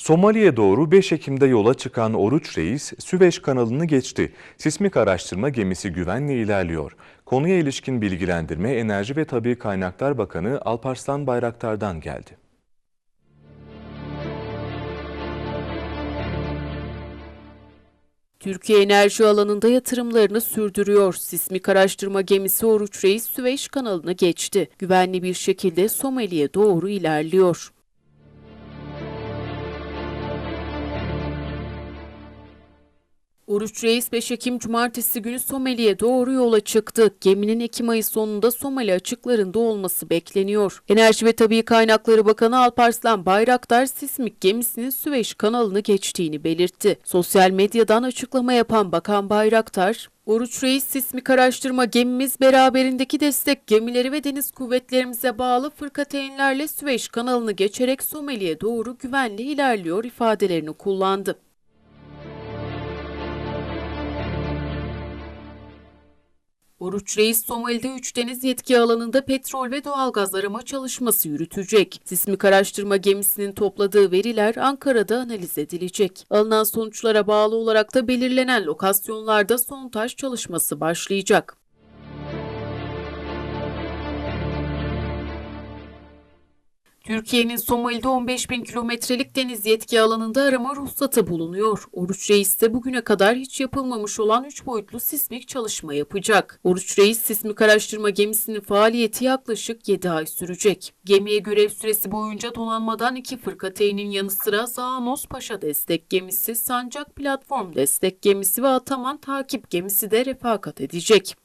Somali'ye doğru 5 Ekim'de yola çıkan Oruç Reis, Süveyş kanalını geçti. Sismik araştırma gemisi güvenle ilerliyor. Konuya ilişkin bilgilendirme Enerji ve Tabii Kaynaklar Bakanı Alparslan Bayraktar'dan geldi. Türkiye enerji alanında yatırımlarını sürdürüyor. Sismik araştırma gemisi Oruç Reis Süveyş kanalını geçti. Güvenli bir şekilde Somali'ye doğru ilerliyor. Oruç Reis 5 Ekim Cumartesi günü Somali'ye doğru yola çıktı. Geminin Ekim ayı sonunda Somali açıklarında olması bekleniyor. Enerji ve Tabii Kaynakları Bakanı Alparslan Bayraktar sismik gemisinin Süveyş kanalını geçtiğini belirtti. Sosyal medyadan açıklama yapan Bakan Bayraktar, Oruç Reis sismik araştırma gemimiz beraberindeki destek gemileri ve deniz kuvvetlerimize bağlı fırkateynlerle Süveyş kanalını geçerek Somali'ye doğru güvenli ilerliyor ifadelerini kullandı. Oruç Reis Somali'de 3 deniz yetki alanında petrol ve doğalgaz arama çalışması yürütecek. Sismik araştırma gemisinin topladığı veriler Ankara'da analiz edilecek. Alınan sonuçlara bağlı olarak da belirlenen lokasyonlarda sontaj çalışması başlayacak. Türkiye'nin Somali'de 15 bin kilometrelik deniz yetki alanında arama ruhsatı bulunuyor. Oruç Reis de bugüne kadar hiç yapılmamış olan 3 boyutlu sismik çalışma yapacak. Oruç Reis sismik araştırma gemisinin faaliyeti yaklaşık 7 ay sürecek. Gemiye görev süresi boyunca donanmadan iki fırkateynin yanı sıra Zaanos Paşa destek gemisi, Sancak Platform destek gemisi ve Ataman takip gemisi de refakat edecek.